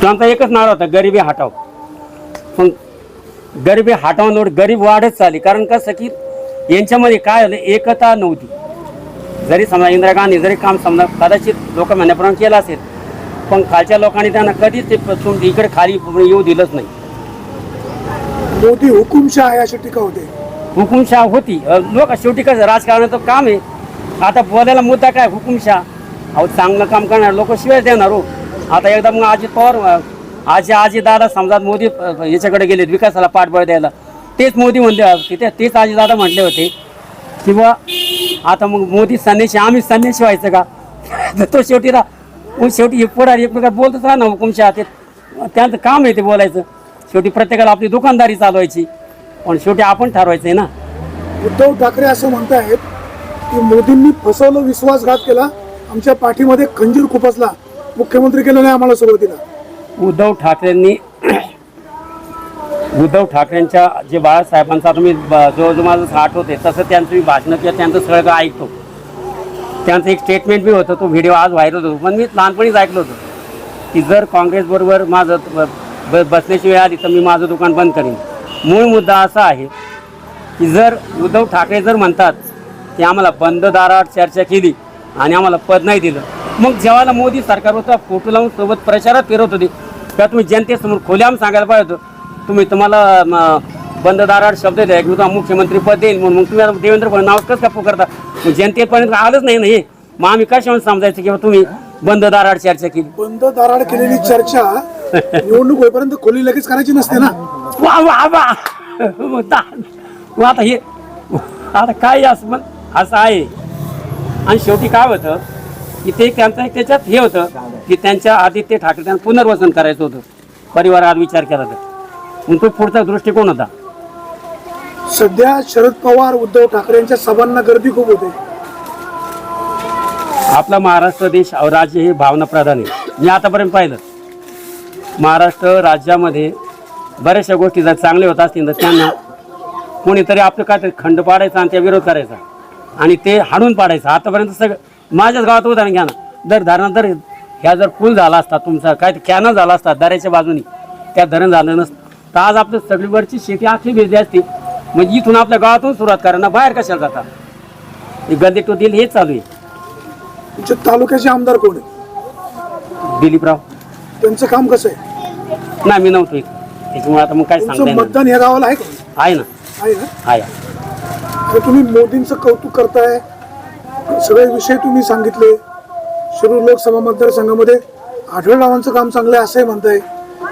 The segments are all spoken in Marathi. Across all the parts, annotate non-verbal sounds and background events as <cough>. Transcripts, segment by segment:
त्यांचा एकच नारा होता गरिबी हटाव. पण गरिबी हटावून गरीब वाढत चालली. कारण कसं की यांच्यामध्ये काय झालं एकता नव्हती. जरी समजा इंदिरा गांधी जरी काम समजा कदाचित लोक म्हणण्याप्रमाणे केलं असेल पण खालच्या लोकांनी त्यांना कधीच ते इकडे खाली येऊ दिलंच नाही. मोदी हुकुमशाह आहे अशी टीका होते? हुकुमशाह होती. लोक शेवटी कसं राजकारणाचं काम आहे. आता बोलायला मुद्दा काय हुकुमशाह? अहो चांगलं काम करणार लोक शिवाय देणार हो. आता एकदा मग अजित पवार आजी आजी दादा समजा मोदी याच्याकडे गेले विकासाला पाठबळ द्यायला. तेच मोदी म्हणले तिथे तेच आजी दादा म्हटले होते किंवा आता मग मोदी संन्याशी आम्ही संन्याशी व्हायचं का? <laughs> तो शेवटी रा मग शेवटी पुढारी एकमेकात बोलतच राहा ना हुकुमच्या हातात. त्यांचं काम आहे ते बोलायचं. शेवटी प्रत्येकाला आपली दुकानदारी चालवायची. पण शेवटी आपण ठरवायचं आहे ना. उद्धव ठाकरे असं म्हणतायत की मोदींनी फसवलं विश्वासघात केला आमच्या पाठीमध्ये खंजीर खुपसला. मुख्यमंत्री केलं नाही आम्हाला सुरुवातीला. उद्धव ठाकरेंनी उद्धव ठाकरेंच्या जे बाळासाहेबांचा तुम्ही जो जो माझं होते तसं त्यांचं मी भाषणं किंवा त्यांचं सगळं ऐकतो. त्यांचं एक स्टेटमेंट बी होतं तो व्हिडिओ आज व्हायरल होतो. पण मी लहानपणीच ऐकलं होतं की जर काँग्रेसबरोबर माझं ब- ब- बसण्याची वेळ आली तर मी माझं दुकान बंद करीन. मूळ मुद्दा असा आहे की जर उद्धव ठाकरे जर म्हणतात की आम्हाला बंद दारात चर्चा केली आणि आम्हाला पद नाही दिलं मग जेव्हा मोदी सरकार होतं फोटो लावून सोबत प्रचारात फिरत होते तेव्हा तुम्ही जनतेसमोर खोल्याम सांगायला पाहिजे होतं. तुम्ही तुम्हाला म, बंद दारात शब्द द्या की तुम्हाला मुख्यमंत्री पद देईल म्हणून. मग तुम्ही देवेंद्र फडणवीस कसं का पुकारता? मग जनतेपर्यंत आलंच नाही ना हे? मग आम्ही कशावर समजायचं किंवा तुम्ही बंद दारात चर्चा केली? बंद दाराड केलेली चर्चा निवडणूक होईपर्यंत खोली लगेच करायची नसते ना? वा वा वा. आता हे आता काय असं असं आहे. आणि शेवटी काय होतं? की ते त्यांचं एक त्याच्यात हे होतं की त्यांच्या आदित्य ठाकरे त्यांना पुनर्वसन करायचं होतं. परिवारात विचार केला तर. मग तो पुढचा दृष्टिकोन होता. सध्या शरद पवार उद्धव ठाकरे यांच्या सभांना गर्दी खूप होते. आपला महाराष्ट्र देश राज्य हे भावनाप्रधान आहे. मी आतापर्यंत पाहिलं. महाराष्ट्र राज्यामध्ये बऱ्याचशा गोष्टी जर चांगल्या होत असतील तर त्यांना कोणीतरी आपलं काहीतरी खंड पाडायचा आणि त्या विरोध करायचा. आणि ते हाणून पाडायचं. आतापर्यंत सगळं माझ्याच गावात उदाहरण घ्या ना. दर धरण जर ह्या जर पूल झाला असता तुमचा काय कॅनल झाला असता दऱ्याच्या बाजूनी त्या धरण झालं नसतं. तर आज आपलं सगळीवरची शेती आखी भेजली असती. म्हणजे इथून आपल्या गावातून सुरुवात करा ना बाहेर कशाला जाता? हे गंदी तो दिल हेच चालू आहे. तुमच्या तालुक्याचे आमदार कोण आहे दिलीपराव. त्यांचं काम कसं आहे? नाही मी नव्हतो इथं. त्याच्यामुळे आता मग काय सांगता येणार मतदान या गावाला आहे का? आहे ना. आहे ना? आहे. तुम्ही मोदींचं कौतुक करताय सगळे विषय तुम्ही सांगितले. शिरूर लोकसभा मतदारसंघामध्ये आढळरावांचं काम चांगलं आहे असंही म्हणताय.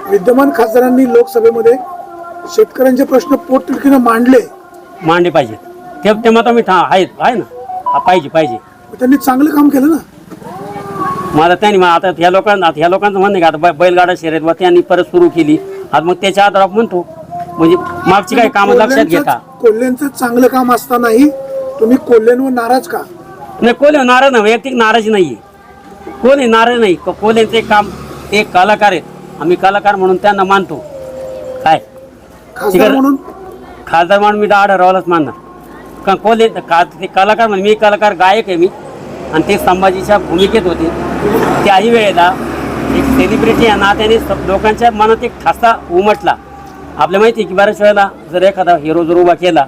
विद्यमान खासदारांनी लोकसभेमध्ये शेतकऱ्यांचे प्रश्न पोटतिडकीनं मांडले. मांडे पाहिजे. ते ते मग मी ठा आहेत. आहे ना? हा, पाहिजे पाहिजे. त्यांनी चांगलं काम केलं ना? आता त्यांनी मग आता ह्या लोकांना आता ह्या लोकांचं म्हणणं आहे का आता बै- बैलगाडा शर्यत व त्यांनी परत सुरू केली. आता मग त्याच्या आधार आपण म्हणतो. म्हणजे मागची काही कामं लक्षात घेता. कोल्ह्यांचं कोल्ह्यांचं चांगलं काम असतानाही तुम्ही कोल्ह्यांवर नाराज का? नाही कोले नाराज नाही वैयक्तिक नाराजी नाही आहे कोणी नाराज नाही को- कोल्यांचे काम ते एक कलाकार आहेत. आम्ही कलाकार म्हणून त्यांना मानतो. काय? खासदार. म्हणून? खासदार म्हणून मी दाड रावालाच मानणार. का कोले का ते कलाकार म्हणजे मी कलाकार गायक आहे मी. आणि ते संभाजीच्या भूमिकेत होते. त्याही वेळेला एक सेलिब्रिटी या नात्याने लोकांच्या मनात एक ठसा उमटला. आपल्या माहिती आहे की बऱ्याच वेळेला जर एखादा हिरो जर उभा केला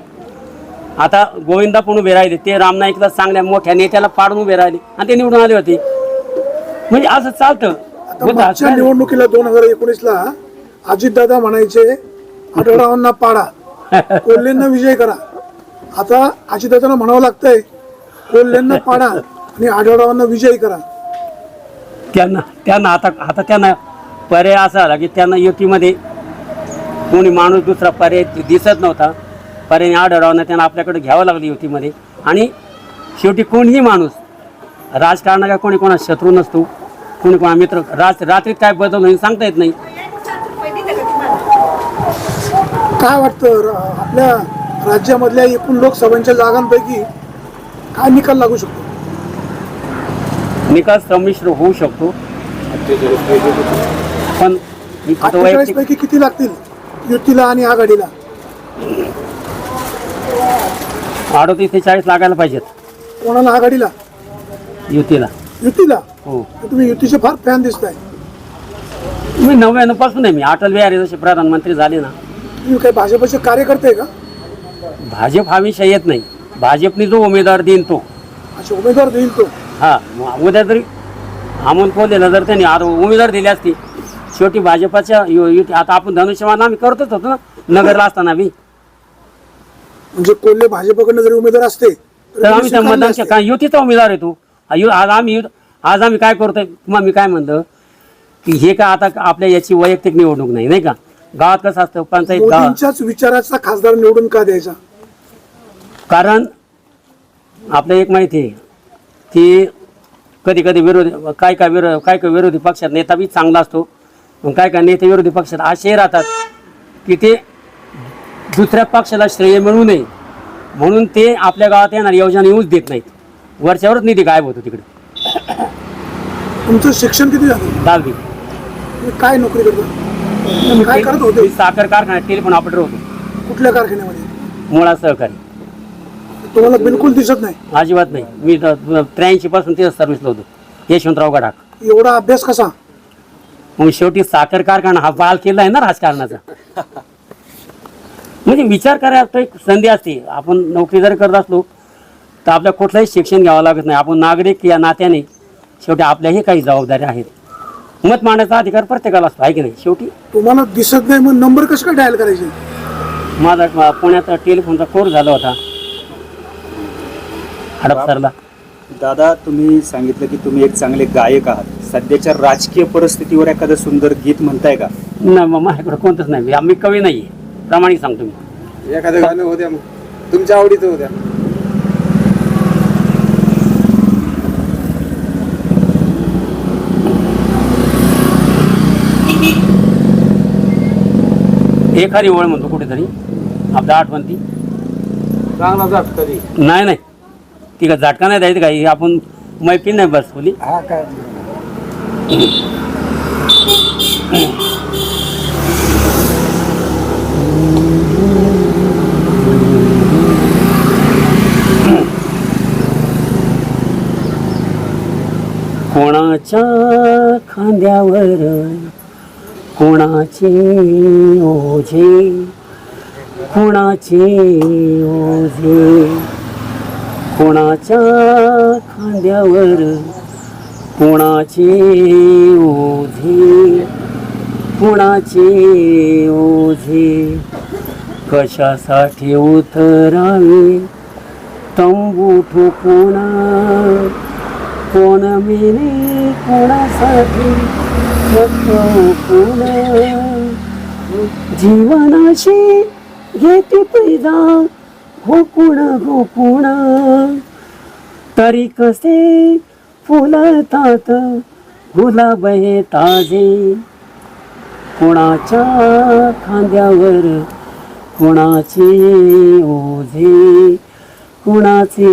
आता गोविंदा पण उभे राहिले ते रामनाईकला चांगल्या मोठ्या नेत्याला पाडून उभे राहिले आणि ते निवडून आले होते. म्हणजे असं चालतं. मागच्या असं निवडणुकीला दोन हजार एकोणीस ला अजितदादा म्हणायचे आढळरावांना पाडा <laughs> कोल्हेंना विजय करा. आता अजितदादांना म्हणावं लागतंय कोल्हेंना पाडा आणि आढळरावांना विजय करा. त्यांना त्यांना आता आता त्यांना पर्याय असा आला की त्यांना युतीमध्ये कोणी माणूस दुसरा पर्याय दिसत नव्हता. पर्याय आढळावनं त्यांना आपल्याकडे घ्यावं लागलं युतीमध्ये आणि शेवटी कोणीही माणूस राजकारणात काय कोणी कोणा शत्रू नसतो कोणी कोणा मित्र राज रात्रीत काय बदल होईल सांगता येत नाही. काय वाटतं आपल्या राज्यामधल्या एकूण लोकसभांच्या जागांपैकी काय निकाल लागू शकतो? निकाल संमिश्र होऊ शकतो. पण पैकी किती लागतील? युतीला आणि आघाडीला? अडोतीस ते चाळीस लागायला पाहिजेत. कोणाला आघाडीला? युतीला. युतीला? हो. तुम्ही युतीचे फार फॅन दिसताय. मी नव्याण्णवपासून आहे मी. अटल बिहारी जसे प्रधानमंत्री झाले ना. तुम्ही काय भाजपचे कार्यकर्ते आहे का? भाजप हा विषय येत नाही. भाजपने जो उमेदवार देईन तो. असे उमेदवार देईल तो. हा मग उद्या जरी अमोल कोल्हेला जर त्यांनी आता उमेदवार दिले असते शेवटी भाजपाच्या यु- युती आता आपण धनुष्यमान आम्ही करतच होतो ना नगरला असताना बी. म्हणजे कोल्हे भाजपकडनं जरी उमेदवार असते तर आम्ही त्या मतदानच्या काय युतीचा उमेदवार आहे तू? यु- आज आम्ही आज आम्ही काय करतोय? तुम्हाला मी काय म्हणलं की हे काय आता आपल्या याची वैयक्तिक निवडणूक नाही नाही का? गावात कसं असतं? पंचायत मोदींच्याच विचाराचा खासदार निवडून का द्यायचा? कारण आपल्या एक माहिती आहे की कधी कधी विरोधी काय काय विरो काय काय विरोधी पक्षात नेता बी चांगला असतो. काय काय नेते विरोधी पक्षात असेही राहतात की ते दुसऱ्या पक्षाला श्रेय मिळू नये म्हणून ते आपल्या गावात येणार योजना येऊच देत नाहीत. वरच्यावरच निधी गायब होतो तिकडे. तुमचं शिक्षण किती झालं? दहावी. तुम्ही काय नोकरी करता? काय करत होते? मी साखर कारखान्यात टेलिफोन ऑपरेटर होतो. कुठल्या कारखान्यामध्ये? मुळा सहकारी. तुम्हाला बिलकुल दिसत नाही? अजिबात नाही. मी त्र्याऐंशी पासून तिथं सर्व्हिसला होतो. यशवंतराव गडाख. एवढा अभ्यास कसा? मग शेवटी साखर कारखाना हा बाल केला आहे ना राजकारणाचा. म्हणजे विचार करायला तो एक संधी असते. आपण नोकरी जरी करत असलो तर आपल्या कुठलंही शिक्षण घ्यावं लागत नाही. आपण नागरिक या नात्याने शेवटी आपल्याही काही जबाबदाऱ्या आहेत. मत मांडण्याचा अधिकार प्रत्येकाला असतो आहे की नाही? शेवटी तुम्हाला दिसत नाही मग नंबर कसं काय डायल करायचे? माझा पुण्यात टेलिफोनचा कोर्स झाला होता. हडपसरला दादा तुम्ही सांगितलं की तुम्ही एक चांगले गायक आहात. सध्याच्या राजकीय परिस्थितीवर एखादं सुंदर गीत म्हणताय का? नाही मग माझ्याकडे कोणतंच नाही. आम्ही कवी नाही आहे प्रामाणिक सांगतो मी. एखादं गाणं होत्या मग. तुमच्या आवडीचं होत्या एखादी ओळ म्हणतो कुठेतरी. आपल्या आठवण ती चांगला जात कधी? नाही नाही. ती का झटका नाही द्यायची काही. आपण मैफिल नाही बसवली. हा काय? कोणाच्या खांद्यावर कोणाचे ओझे? कोणाचे ओझे? कोणाच्या खांद्यावर कोणाचे ओझे? कोणाचे ओझे? कशासाठी उतरावे? तंबू ठोकोणा कोण मेले कोणासाठी कोण? जीवनाशी घेते पैदा गोकुण गोकुण तरी कसे फुलतात गुलाब हे ताजे? कोणाच्या खांद्यावर कोणाचे ओझे? कोणाचे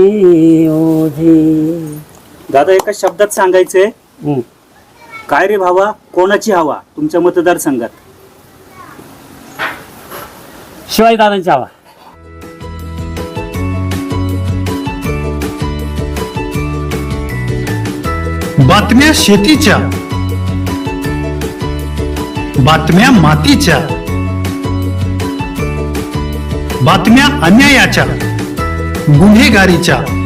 ओझे? दादा एका शब्दात सांगायचंय. हं. काय रे भावा? कोणाची हवा? तुमच्या मतदारसंघात. शिवाजी दादांची हवा. बातम्या शेतीच्या. बातम्या मातीच्या. बातम्या अन्यायाच्या. गुन्हेगारीच्या.